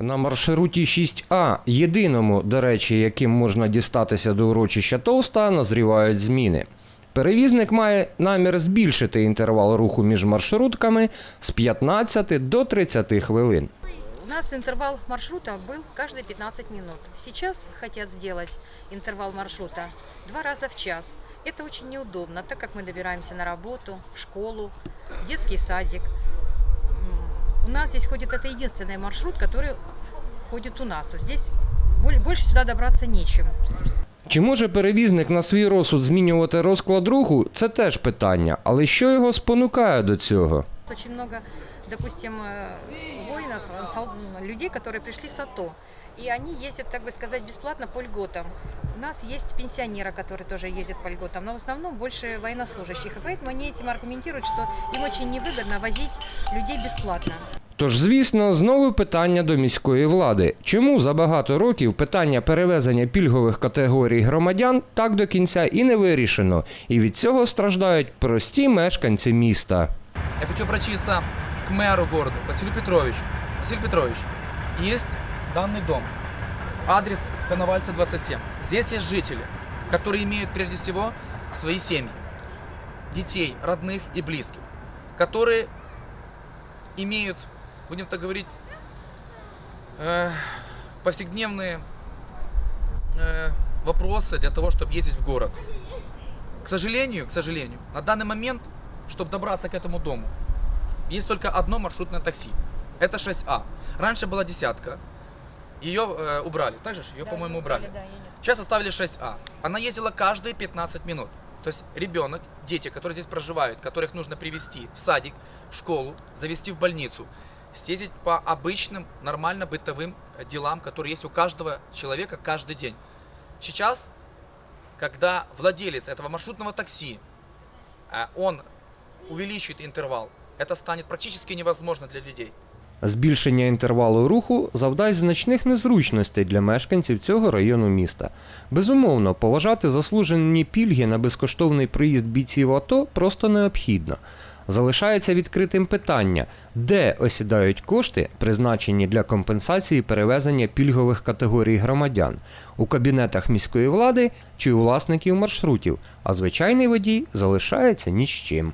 На маршруті 6А, єдиному, до речі, яким можна дістатися до урочища Товста, назрівають зміни. Перевізник має намір збільшити інтервал руху між маршрутками з 15 до 30 хвилин. У нас интервал маршрута был каждые 15 минут. Сейчас хотят сделать интервал маршрута два раза в час. Это очень неудобно, так как мы добираемся на работу, в школу, в детский садик. М, У нас здесь ходит, это единственный маршрут, который ходит у нас. Здесь боль- больше сюда добраться нечем. Чи може перевізник на свій розсуд змінювати розклад руху? Це теж питання. Але що його спонукає до цього? Очень много, допустим, э, воинов, э, сол- м, людей, которые пришли с АТО. И они ездят, так бы сказать, бесплатно по льготам. У нас есть пенсионеры, которые тоже ездят по льготам, но в основном больше военнослужащих. И поэтому они этим аргументируют, что им очень невыгодно возить людей бесплатно. Тож, звісно, знову питання до міської влади. Чому за багато років питання перевезення пільгових категорій громадян так до кінця і не вирішено, і від цього страждають прості мешканці міста. Я хочу обратиться к мэру города, Василию Петровичу. Василий Петрович, есть данный дом, адрес Коновальца 27. Здесь есть жители, которые имеют прежде всего свои семьи, детей, родных и близких, которые имеют, будем так говорить, э, повседневные э, вопросы для того, чтобы ездить в город. К сожалению, к сожалению, на данный момент, чтобы добраться к этому дому, есть только одно маршрутное такси. Это 6А. Раньше была десятка. Ее э, убрали. Также ее, по-моему, убрали. Сейчас оставили 6А. Она ездила каждые 15 минут. То есть ребенок, дети, которые здесь проживают, которых нужно привести в садик, в школу, завести в больницу, съездить по обычным, нормально бытовым э, делам, которые есть у каждого человека каждый день. Сейчас, когда владелец этого маршрутного такси, э, он увеличивает интервал, это станет практически невозможно для людей. Збільшення інтервалу руху завдасть значних незручностей для мешканців цього району міста. Безумовно, поважати заслужені пільги на безкоштовний проїзд бійців АТО просто необхідно. Залишається відкритим питання, де осідають кошти, призначені для компенсації перевезення пільгових категорій громадян у кабінетах міської влади чи у власників маршрутів, а звичайний водій залишається ні з чим.